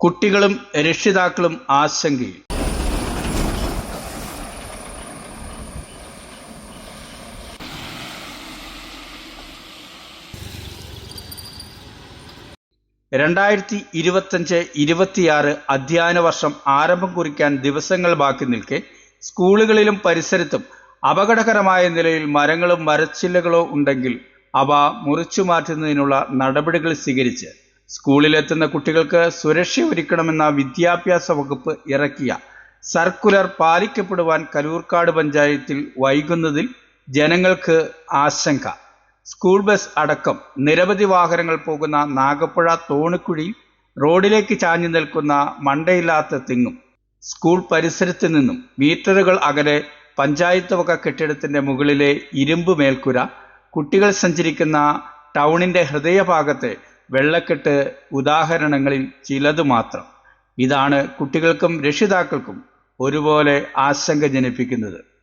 കുട്ടികളും രക്ഷിതാക്കളും ആശങ്കയിൽ. രണ്ടായിരത്തി ഇരുപത്തഞ്ച് ഇരുപത്തിയാറ് അധ്യയന വർഷം ആരംഭം കുറിക്കാൻ ദിവസങ്ങൾ ബാക്കി നിൽക്കെ സ്കൂളുകളിലും പരിസരത്തും അപകടകരമായ നിലയിൽ മരങ്ങളും മരച്ചില്ലകളോ ഉണ്ടെങ്കിൽ അവ മുറിച്ചു മാറ്റുന്നതിനുള്ള നടപടികൾ സ്വീകരിച്ച് സ്കൂളിലെത്തുന്ന കുട്ടികൾക്ക് സുരക്ഷ ഒരുക്കണമെന്ന വിദ്യാഭ്യാസ വകുപ്പ് ഇറക്കിയ സർക്കുലർ പാലിക്കപ്പെടുവാൻ കലൂർക്കാട് പഞ്ചായത്തിൽ വൈകുന്നതിൽ ജനങ്ങൾക്ക് ആശങ്ക. സ്കൂൾ ബസ് അടക്കം നിരവധി വാഹനങ്ങൾ പോകുന്ന നാഗപ്പുഴ തോണിക്കുഴി റോഡിലേക്ക് ചാഞ്ഞു നിൽക്കുന്ന മണ്ടയില്ലാത്ത തെങ്ങും സ്കൂൾ പരിസരത്ത് നിന്നും മീറ്ററുകൾ അകലെ പഞ്ചായത്ത് വക കെട്ടിടത്തിന്റെ മുകളിലെ ഇരുമ്പ് മേൽക്കുര കുട്ടികൾ സഞ്ചരിക്കുന്ന ടൗണിന്റെ ഹൃദയഭാഗത്തെ വെള്ളക്കെട്ട് ഉദാഹരണങ്ങളിൽ ചിലത് മാത്രം. ഇതാണ് കുട്ടികൾക്കും രക്ഷിതാക്കൾക്കും ഒരുപോലെ ആശങ്ക ജനിപ്പിക്കുന്നത്.